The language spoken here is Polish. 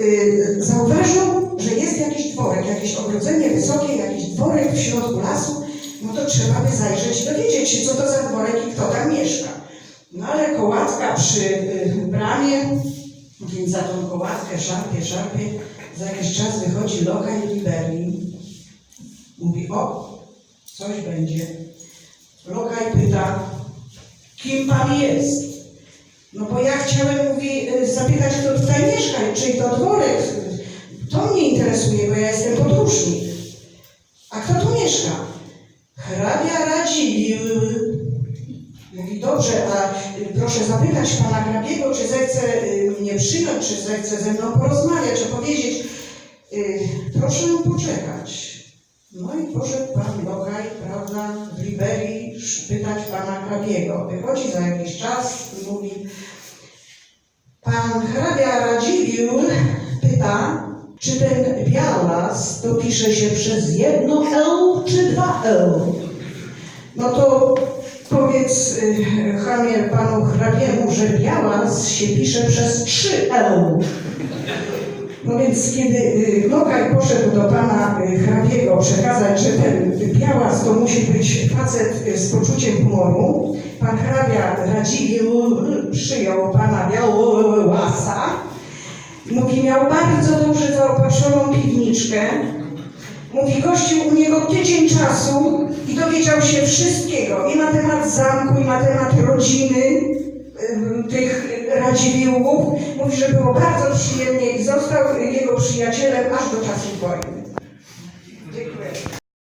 y, zauważył, że jest jakiś dworek, jakieś ogrodzenie wysokie, jakiś dworek w środku lasu, no to trzeba by zajrzeć i dowiedzieć się, co to za dworek i kto tam mieszka. No ale kołatka przy y, bramie, więc za tą kołatkę szarpie, szarpie, za jakiś czas wychodzi lokaj Liberii. Mówi, o, coś będzie. Lokaj pyta, kim pan jest? No bo ja chciałem, mówi, y, zapytać, kto tutaj mieszka, czyli to dworek. To mnie interesuje, bo ja jestem podróżnik. A kto tu mieszka? Hrabia Radziwiłł. Mówi, dobrze, a y, proszę zapytać pana hrabiego, czy zechce y, mnie przyjąć, czy zechce ze mną porozmawiać, opowiedzieć. Proszę poczekać. No i poszedł pan Lokaj, prawda, w Liberii pytać pana hrabiego. Wychodzi za jakiś czas i mówi, pan hrabia Radziwiłł pyta, czy ten białas to pisze się przez jedno L czy dwa L? No to powiedz y, chamie panu hrabiemu, że białas się pisze przez trzy L. No więc kiedy y, Lokaj poszedł do pana y, hrabiego przekazać, że ten białas to musi być facet y, z poczuciem humoru, pan hrabia Radziwiłł przyjął pana białasa. Mówi, miał bardzo dobrze zaopatrzoną piwniczkę. Mówi, gościł u niego tydzień czasu i dowiedział się wszystkiego i na temat zamku, i na temat rodziny y, tych Radziwiłłów. Mówi, że było bardzo przyjemnie i został jego przyjacielem aż do czasów wojny.